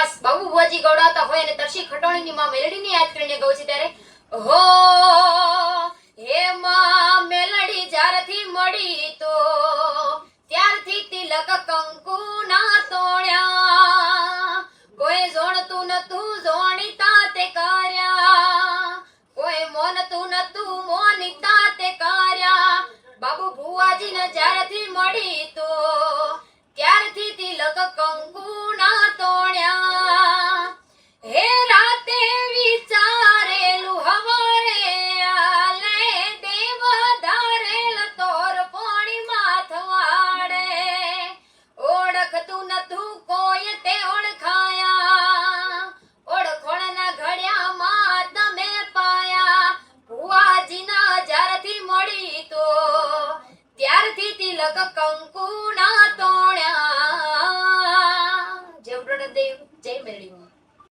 ખાસ બુઆજી ગવડાવતા હોય અને તરસી ખટોણીની માં મેલડીને યાદ કરીને ગઉં છું ત્યારે. હો, હે માં, મેલડી જ્યારથી મળી તો, ત્યારથી તિલક કંકુ ના તોડ્યા. કોઈ જોણતું નતું, જોણીતા તે કર્યા. કોઈ મોનતું નતું, મોનિતા તે કર્યા. બાબુ ભુવાજીને જ્યારથી મળી A day, chamber mo.